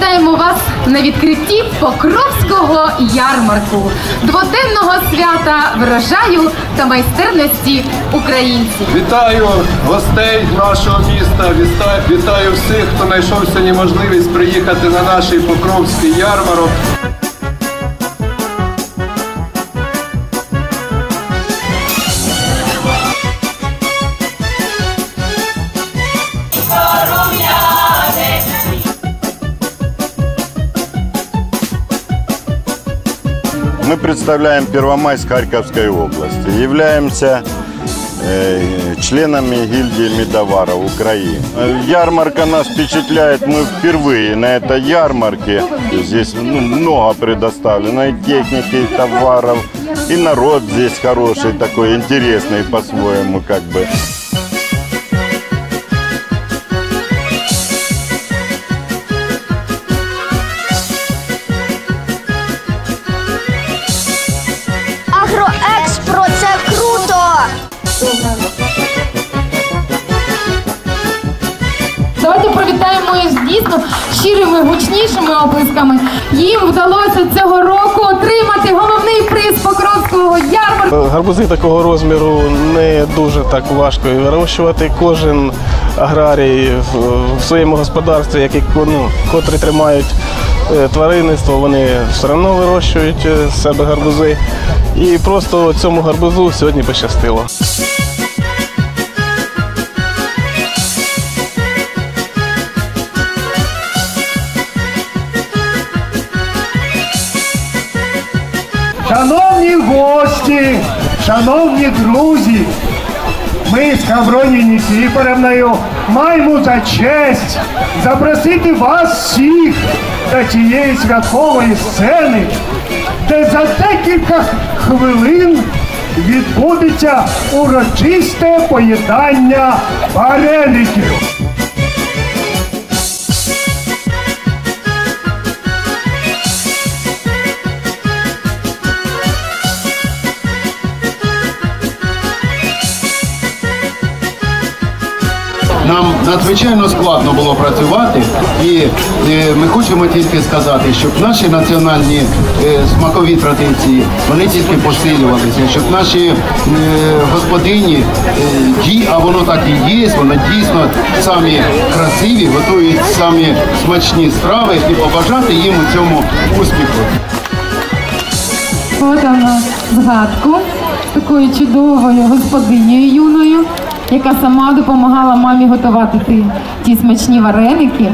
Вітаємо вас на відкритті Покровського ярмарку, дводенного свята врожаю та майстерності українців. Вітаю гостей нашого міста. Вітаю, всіх, хто знайшов сьогодні можливість приїхати на наш Покровський ярмарок. Мы представляем Первомайск Харьковской области. Являемся э, членами гильдии медоваров Украины. Ярмарка нас впечатляет. Мы впервые на этой ярмарке. Здесь ну, много предоставлено и техники, и товаров. И народ здесь хороший, такой интересный по-своему как бы. Дійсно щирими гучнішими оплесками. Їм вдалося цього року отримати головний приз Покровського ярмарку. Гарбузи такого розміру не дуже так важко і вирощувати. Кожен аграрій в, своєму господарстві, які ну, котрі тримають е, тваринництво, вони все одно вирощують е, з себе гарбузи. І просто цьому гарбузу сьогодні пощастило. Шановні гості, шановні друзі, ми з Хавроні Нікіфорівною маємо за честь запросити вас всіх до цієї святкової сцени, де за декілька хвилин відбудеться урочисте поєднання вареників. Нам надзвичайно складно було працювати, і е, ми хочемо тільки сказати, щоб наші національні е, смакові традиції вони тільки посилювалися, щоб наші е, господині, ді- а воно так і є, воно дійсно самі красиві, готують самі смачні страви і побажати їм у цьому успіху. Подано згадку такою чудовою господинею юною, яка сама допомагала мамі готувати ті, ті смачні вареники.